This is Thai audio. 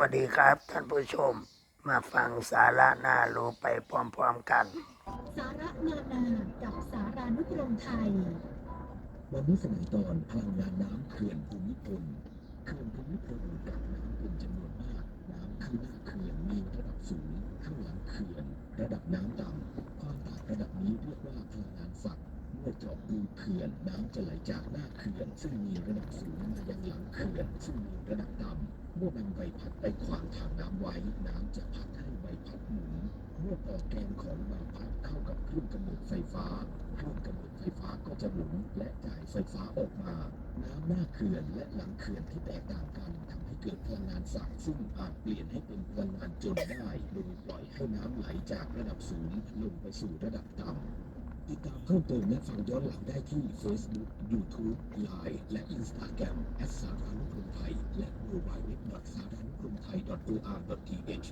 วัสดีครับท่านผู้ชมมาฟังสาระน่ารู้ไปพร้อมๆกัน สาระนานากับสารานุกรมไทย วันนี้เสนอตอนพลังงานน้ำเขื่อนภูมิพลเขื่อนภูมิพลกักน้ำเป็นจำนวนมาก น้ำข้างหน้าเขื่อนมีระดับสูงข้างหลังเขื่อน ระดับน้ำต่ำ เมื่อเจาะรูเขื่อนน้ำจะไหลจากหน้าเขื่อน ซึ่งมีระดับสูงมายังหลังเขื่อน ซึ่งมีระดับต่ำเมื่อนใบพัดไปขวางทางน้ำไว้น้ำจะพัดให้ใบพัดหมุนเมื่อต่อแกนของใบพัดเข้ากับเครื่องกำเนิดไฟฟ้าเครื่องกำเนิดไฟฟ้าก็จะหมุนและจ่ายไฟฟ้าออกมา น้ำหน้าเขื่อนและหลังเขื่อนที่แตกต่างกันทำให้เกิดพลังงานสักซึ่งอาจเปลี่ยนให้เป็นพลังงานจนได้โดยปล่อยให้น้ำไหลจากระดับสูงลงไปสู่ระดับต่ำ ติดตามเพิ่มเติมและฟังย้อนหลังได้ที่ Facebook, YouTube, Line และ Instagram แอสสารานุกรมไทย และ w w w สารานุกรมไทย .or.th